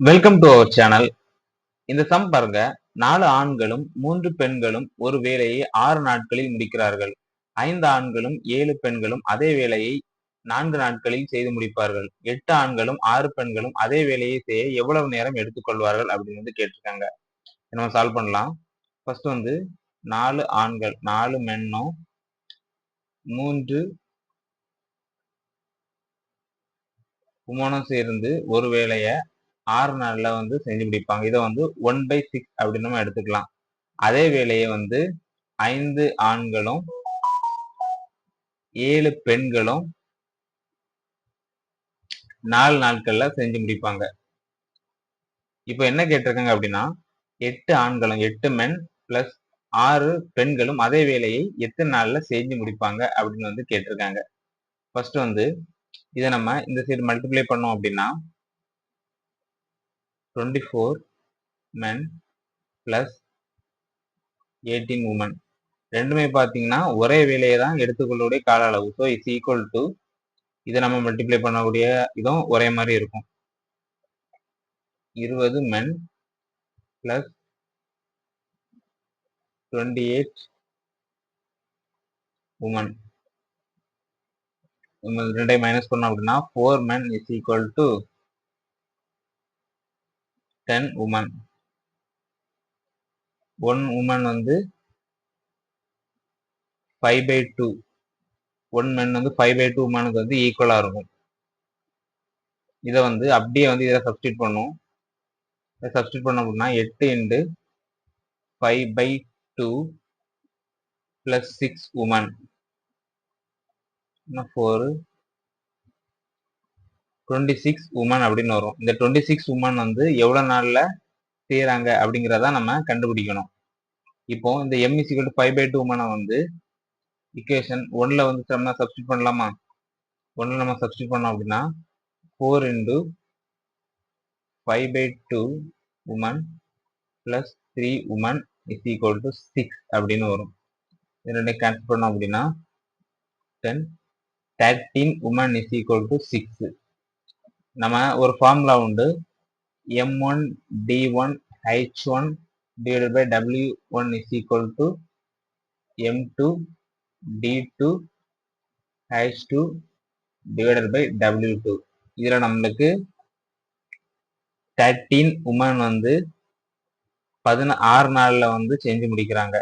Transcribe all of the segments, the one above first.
Welcome to our channel இந்த sum பாருங்க. நாலு ஆண்களும் மூன்று பெண்களும் ஒரு வேலையை ஆறு நாட்களில் முடிக்கிறார்கள். ஐந்து ஆண்களும் ஏழு பெண்களும் அதே வேலையை நான்கு நாட்களில் செய்து முடிப்பார்கள். எட்டு ஆண்களும் ஆறு பெண்களும் அதே வேலையை செய்ய எவ்வளவு நேரம் எடுத்துக்கொள்வார்கள் அப்படின்னு வந்து கேட்டிருக்காங்க. நம்ம சால்வ் பண்ணலாம். ஃபர்ஸ்ட் வந்து நாலு ஆண்கள் நாலு மென்னும் மூன்று உமனும் சேர்ந்து ஒரு வேலையை ஆறு நாள்ல வந்து செஞ்சு முடிப்பாங்க. இதை வந்து ஒன் பை சிக்ஸ் அப்படின்னு நம்ம எடுத்துக்கலாம். அதே வேலையை வந்து ஐந்து ஆண்களும் ஏழு பெண்களும் நாலு நாட்கள்ல செஞ்சு முடிப்பாங்க. இப்போ என்ன கேட்டிருக்காங்க அப்படின்னா எட்டு ஆண்களும் எட்டு மென் பிளஸ் ஆறு பெண்களும் அதே வேலையை எத்தனை நாள்ல செஞ்சு முடிப்பாங்க அப்படின்னு வந்து கேட்டிருக்காங்க. ஃபர்ஸ்ட் வந்து இதை நம்ம இந்த சைடு மல்டிப்ளை பண்ணோம் அப்படின்னா twenty four men plus eighteen women ரெண்டுமே பார்த்தீங்கன்னா ஒரே வேலையை தான் எடுத்துக்கொள்ளக்கூடிய கால அளவு. ஸோ இட்ஸ் ஈக்குவல் டு இதை நம்ம மல்டிப்ளை பண்ணக்கூடிய இதுவும் ஒரே மாதிரி இருக்கும். இருபது men plus twenty eight women ரெண்டையும் மைனஸ் பண்ணோம் அப்படின்னா four men is equal to ten women one women வந்து five by two one men வந்து ஃபைவ் பை டூ உமனுக்கு வந்து ஈக்குவலாக இருக்கும். இதை வந்து அப்படியே வந்து இதை சப்ஸ்டியூட் பண்ணும் இதை சப்ஸ்டியூட் பண்ணோம் அப்படின்னா எட்டு into five by two plus six women four twenty six women அப்படின்னு வரும். இந்த டுவெண்ட்டி சிக்ஸ் உமன் வந்து எவ்வளோ நாளில் செய்கிறாங்க அப்படிங்கிறத நம்ம கண்டுபிடிக்கணும். இப்போ இந்த எம்இசிக்கல் ஃபைவ் பை டூ உமனை வந்து இக்குவேஷன் ஒன்ல வந்து நம்ம சப்ஸ்டியூட் பண்ணலாமா? ஒன்ல நம்ம சப்ஸ்டியூட் பண்ணோம் அப்படின்னா four into five by two women plus three women is equal to six அப்படின்னு வரும். இது ரெண்டையும் கேன்சல் பண்ணோம் அப்படின்னா ten thirteen women is equal to six நம்ம ஒரு ஃபார்முலா உண்டு. M one D one H one divided by W one is equal to M two D two H two divided by W two இதில் நம்மளுக்கு thirteen woman வந்து பதினா ஆறு நாளில் வந்து செஞ்சு முடிக்கிறாங்க.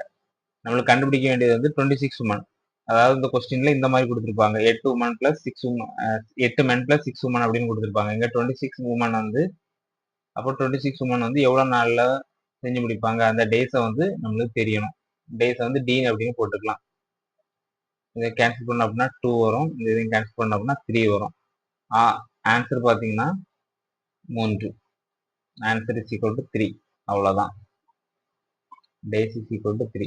நம்மளுக்கு கண்டுபிடிக்க வேண்டியது வந்து டுவெண்ட்டி சிக்ஸ் உமன் அதாவது இந்த கொஸ்டின்ல இந்த மாதிரி கொடுத்துருப்பாங்க. எட்டு உமன் பிளஸ் சிக்ஸ் உமன் எட்டு மென் பிளஸ் சிக்ஸ் உமன் அப்படின்னு கொடுத்துருப்பாங்க. இங்க டுவெண்ட்டி சிக்ஸ் உமன் வந்து அப்போ டுவெண்ட்டி சிக்ஸ் உமன் வந்து எவ்வளோ நாளில் செஞ்சு முடிப்பாங்க? அந்த டேஸை வந்து நம்மளுக்கு தெரியணும். டேஸை வந்து டீன் அப்படின்னு போட்டுக்கலாம். இதை கேன்சல் பண்ண அப்படின்னா டூ வரும். இந்த இதையும் கேன்சல் பண்ண அப்படின்னா த்ரீ வரும். ஆ ஆன்சர் பார்த்தீங்கன்னா மூன்று. Answer is equal to three அவ்வளோதான். Days is equal to three